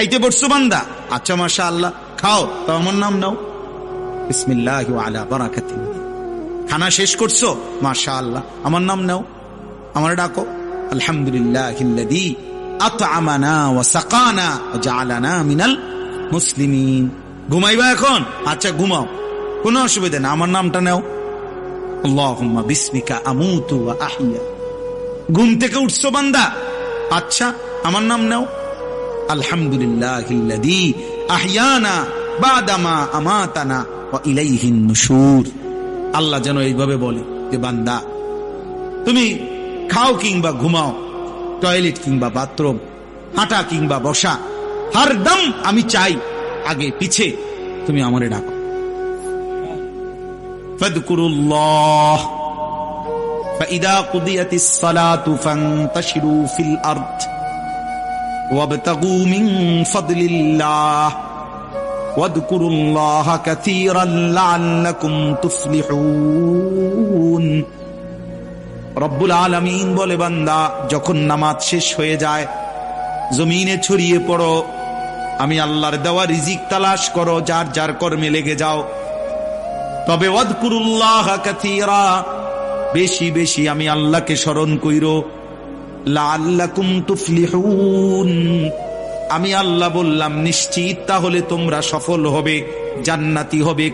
খাইতে পড়ছো বান্দা? আচ্ছা মাশা আল্লাহ খাও তো আমার নাম নাও। বিসমিল্লাহ আলা বারাকাতি। খানা শেষ করছ? মাশা আল্লাহ আমার নাম নাও। আমার ডাকো। আলহামদুলিল্লাহ আতআমানা ওয়া সাকানা ওয়া জাআলানা মিনাল মুসলিমিন। ঘুমাইবা এখন? আচ্ছা ঘুমাও। কোনো অসুবিধা না আমার নামটা নাও। আল্লাহুম্মা বিসমিকা আমুতু ওয়া আহইয়া। ঘুম থেকে উঠছো বান্দা? আচ্ছা আমার নাম নাও। আলহামদুলিল্লাহ আহিয়ানা বাদামা আমাতানা ওয়া ইলাইহিন নুশুর আল্লাহ যেন এইভাবে বলে যে বান্দা তুমি খাও কিংবা ঘুমাও টয়লেট কিংবা বাথরুম হাঁটা কিংবা বসা হরদম আমি চাই আগে পিছে তুমি আমারে ডাকো ফাদকুরুল্লাহ فإذا قضيت الصلاة فانتشروا في الأرض وابتغوا من فضل الله واذكروا الله كثيرا لعلكم تفلحون রব্বুল আলমিন বলে বান্দা যখন নামাজ শেষ হয়ে যায় জমিনে ছড়িয়ে পড়ো আমি আল্লাহর দেওয়া রিজিক তালাশ করো যার যার কর্মে লেগে যাও তবে ওয়াদকুরুল্লাহ কাথীরা বেশি বেশি আমি আল্লাহকে স্মরণ কইর আমি আল্লাহ বললাম নিশ্চিত তাহলে তোমরা সফল হবে জান্নাতি হবে।